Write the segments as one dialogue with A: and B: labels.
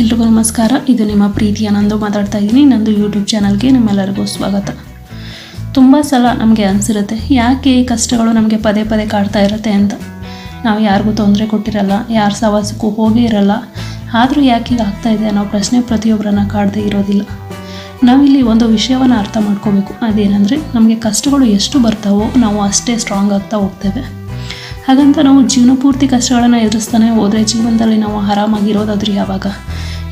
A: ಎಲ್ರಿಗೂ ನಮಸ್ಕಾರ. ಇದು ನಿಮ್ಮ ಪ್ರೀತಿಯ ನಂದು ಮಾತಾಡ್ತಾ ಇದ್ದೀನಿ. ನಂದು ಯೂಟ್ಯೂಬ್ ಚಾನಲ್ಗೆ ನಿಮ್ಮೆಲ್ಲರಿಗೂ ಸ್ವಾಗತ. ತುಂಬ ಸಲ ನಮಗೆ ಅನಿಸಿರುತ್ತೆ, ಯಾಕೆ ಈ ಕಷ್ಟಗಳು ನಮಗೆ ಪದೇ ಪದೇ ಕಾಡ್ತಾ ಇರುತ್ತೆ ಅಂತ. ನಾವು ಯಾರಿಗೂ ತೊಂದರೆ ಕೊಟ್ಟಿರಲ್ಲ, ಯಾರ ಸವಾಸಕ್ಕೂ ಹೋಗೇ ಇರಲ್ಲ. ಆದರೂ ಯಾಕೆ ಈಗ ಇದೆ ಅನ್ನೋ ಪ್ರಶ್ನೆ ಪ್ರತಿಯೊಬ್ಬರನ್ನ ಕಾಡದೇ ಇರೋದಿಲ್ಲ. ನಾವಿಲ್ಲಿ ಒಂದು ವಿಷಯವನ್ನು ಅರ್ಥ ಮಾಡ್ಕೋಬೇಕು. ಅದೇನೆಂದರೆ, ನಮಗೆ ಕಷ್ಟಗಳು ಎಷ್ಟು ಬರ್ತಾವೋ ನಾವು ಅಷ್ಟೇ ಸ್ಟ್ರಾಂಗ್ ಆಗ್ತಾ ಹೋಗ್ತೇವೆ. ಹಾಗಂತ ನಾವು ಜೀವನ ಪೂರ್ತಿ ಕಷ್ಟಗಳನ್ನು ಎದುರಿಸ್ತಾನೆ ಹೋದರೆ ಜೀವನದಲ್ಲಿ ನಾವು ಆರಾಮಾಗಿರೋದಾದ್ರೂ ಯಾವಾಗ?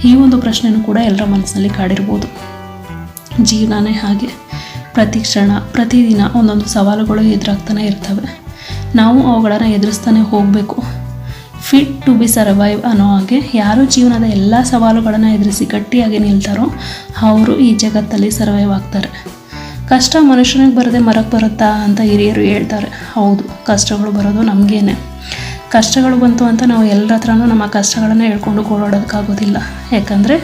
A: ಈ ಒಂದು ಪ್ರಶ್ನೆನೂ ಕೂಡ ಎಲ್ಲರ ಮನಸ್ಸಿನಲ್ಲಿ ಕಾಡಿರ್ಬೋದು. ಜೀವನನೇ ಹಾಗೆ. ಪ್ರತಿ ಕ್ಷಣ ಪ್ರತಿದಿನ ಒಂದೊಂದು ಸವಾಲುಗಳು ಎದುರಾಗ್ತಾನೆ ಇರ್ತವೆ. ನಾವು ಅವುಗಳನ್ನು ಎದುರಿಸ್ತಾನೆ ಹೋಗಬೇಕು. ಫಿಟ್ ಟು ಬಿ ಸರ್ವೈವ್ ಅನ್ನೋ ಹಾಗೆ ಯಾರು ಜೀವನದ ಎಲ್ಲ ಸವಾಲುಗಳನ್ನು ಎದುರಿಸಿ ಗಟ್ಟಿಯಾಗಿ ನಿಲ್ತಾರೋ ಅವರು ಈ ಜಗತ್ತಲ್ಲಿ ಸರ್ವೈವ್ ಆಗ್ತಾರೆ. ಕಷ್ಟ ಮನುಷ್ಯನಿಗೆ ಬರದೆ ಮರಕ್ಕೆ ಬರುತ್ತಾ ಅಂತ ಹಿರಿಯರು ಹೇಳ್ತಾರೆ. ಹೌದು, ಕಷ್ಟಗಳು ಬರೋದು ನಮಗೇನೆ. ಕಷ್ಟಗಳು ಬಂತು ಅಂತ ನಾವು ಎಲ್ಲರ ಹತ್ರನೂ ನಮ್ಮ ಕಷ್ಟಗಳನ್ನು ಹೇಳ್ಕೊಂಡು ಓಡಾಡೋದಕ್ಕಾಗೋದಿಲ್ಲ. ಯಾಕಂದರೆ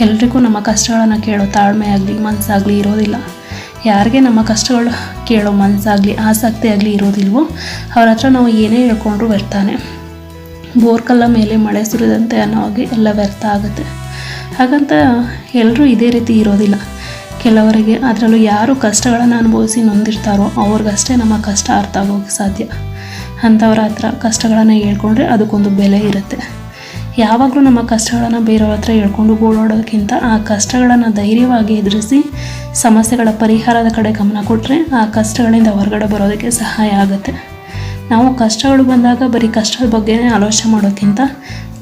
A: ಎಲ್ರಿಗೂ ನಮ್ಮ ಕಷ್ಟಗಳನ್ನು ಕೇಳೋ ತಾಳ್ಮೆ ಆಗಲಿ ಮನಸ್ಸಾಗಲಿ ಇರೋದಿಲ್ಲ. ಯಾರಿಗೆ ನಮ್ಮ ಕಷ್ಟಗಳು ಕೇಳೋ ಮನಸ್ಸಾಗಲಿ ಆಸಕ್ತಿ ಆಗಲಿ ಇರೋದಿಲ್ವೋ ಅವ್ರ ಹತ್ರ ನಾವು ಏನೇ ಹೇಳ್ಕೊಂಡ್ರು ವ್ಯರ್ಥಾನೆ. ಬೋರ್ಕಲ್ಲ ಮೇಲೆ ಮಳೆ ಸುರಿದಂತೆ ಅನ್ನೋ ಹಾಗೆ ಎಲ್ಲ ವ್ಯರ್ಥ ಆಗುತ್ತೆ. ಹಾಗಂತ ಎಲ್ಲರೂ ಇದೇ ರೀತಿ ಇರೋದಿಲ್ಲ. ಕೆಲವರಿಗೆ ಅದರಲ್ಲೂ ಯಾರು ಕಷ್ಟಗಳನ್ನು ಅನುಭವಿಸಿ ನೊಂದಿರ್ತಾರೋ ಅವ್ರಿಗಷ್ಟೇ ನಮ್ಮ ಕಷ್ಟ ಅರ್ಥ ಆಗೋಕ್ಕೆ ಸಾಧ್ಯ. ಅಂಥವ್ರ ಹತ್ರ ಕಷ್ಟಗಳನ್ನು ಹೇಳ್ಕೊಂಡ್ರೆ ಅದಕ್ಕೊಂದು ಬೆಲೆ ಇರುತ್ತೆ. ಯಾವಾಗಲೂ ನಮ್ಮ ಕಷ್ಟಗಳನ್ನು ಬೇರೆಯವ್ರ ಹತ್ರ ಹೇಳ್ಕೊಂಡು ಗೋಳಾಡೋದಕ್ಕಿಂತ ಆ ಕಷ್ಟಗಳನ್ನು ಧೈರ್ಯವಾಗಿ ಎದುರಿಸಿ ಸಮಸ್ಯೆಗಳ ಪರಿಹಾರದ ಕಡೆ ಗಮನ ಕೊಟ್ಟರೆ ಆ ಕಷ್ಟಗಳಿಂದ ಹೊರಗಡೆ ಬರೋದಕ್ಕೆ ಸಹಾಯ ಆಗುತ್ತೆ. ನಾವು ಕಷ್ಟಗಳು ಬಂದಾಗ ಬರೀ ಕಷ್ಟದ ಬಗ್ಗೆನೇ ಆಲೋಚನೆ ಮಾಡೋಕ್ಕಿಂತ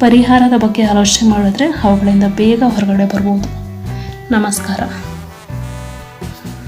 A: ಪರಿಹಾರದ ಬಗ್ಗೆ ಆಲೋಚನೆ ಮಾಡಿದ್ರೆ ಅವುಗಳಿಂದ ಬೇಗ ಹೊರಗಡೆ ಬರ್ಬೋದು. ನಮಸ್ಕಾರ.